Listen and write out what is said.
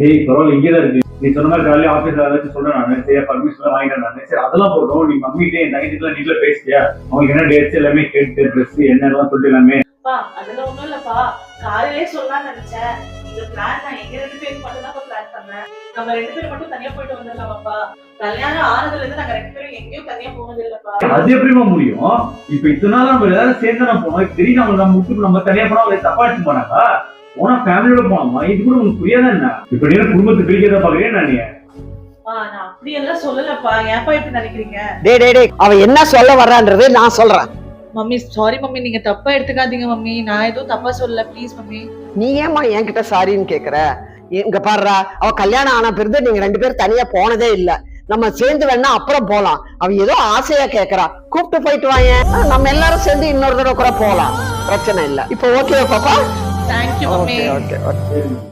ஏய் பரவாயில்ல இங்கே தான் இருக்கு. நீ சொன்ன மாதிரி காலையில ஆஃபீஸ்ல ஏதாச்சும் சொல்றேன் நான் சரியா பர்மிஷன் வாங்கிட்டேன் நான் சரி அதெல்லாம் போட்டோம் நீ மம்மிட்டே என் தங்கச்சிட்டுலாம் நீட்ல பேசிட்டியா அவங்களுக்கு என்ன டேட்ஸ் எல்லாமே கேட்டு ட்ரெஸ் என்னெல்லாம் சொல்லிட்டு எல்லாமே. அதெல்லாம் ஒண்ணும் இல்லப்பா. காலையிலே சொல்லலாம்னு நினைச்சேன். இந்த பிளான் நான் எங்க ரெண்டு பேருக்கு மட்டும் தான் பிளான் பண்ணேன். நம்ம ரெண்டு பேரும் மட்டும் தனியா போயிட்டு வந்துடலாமாப்பா? கல்யாணம் ஆனதுல இருந்து நாங்க ரெண்டு பேரும் எங்கேயும் தனியா போனது இல்லப்பா. அது எப்படிமா முடியும்? இப்ப இத்தனை நாள் நம்ம எல்லாரும் சேர்ந்து நம்ம போனோம். திடீர்னு நம்ம நம்ம நம்ம தனியா போனா அவங்க தப்பா எடுத்து போனாக்கா போனா ஃபேமிலியோட போனோமா இது கூட உனக்கு புரியாதா என்ன? இப்ப நீ என்ன குடும்பத்தை பிரிக்கிறதா பாக்குறேன் நான் நீ? அப்பா நான் அப்படி எல்லாம் சொல்லலப்பா. ஏன்ப்பா இப்படி நினைக்கிறீங்க? டே டே டே அவ என்ன சொல்ல வர்றான்றது நான் சொல்றேன். மம்மி சாரி மம்மி நீங்க தப்பா எடுத்துக்காதீங்க மம்மி. நான் எதுவும் தப்பா சொல்லல ப்ளீஸ் மம்மி. நீ ஏமா என்கிட்ட சாரின்னு கேக்குற? இங்க பாருடா அவ கல்யாணம் ஆன பிறகு நீங்க ரெண்டு பேரும் தனியா போனதே இல்ல. நம்ம சேர்ந்து வேணா அப்புறம் போலாம். அவ ஏதோ ஆசையா கேக்குறா. கூப்பிட்டு போயிட்டு வாங்க நம்ம எல்லாரும் சேர்ந்து இன்னொரு தடவை கூட போலாம். பிரச்சனை இல்ல. இப்போ ஓகே பாப்பா? Thank you mummy okay okay okay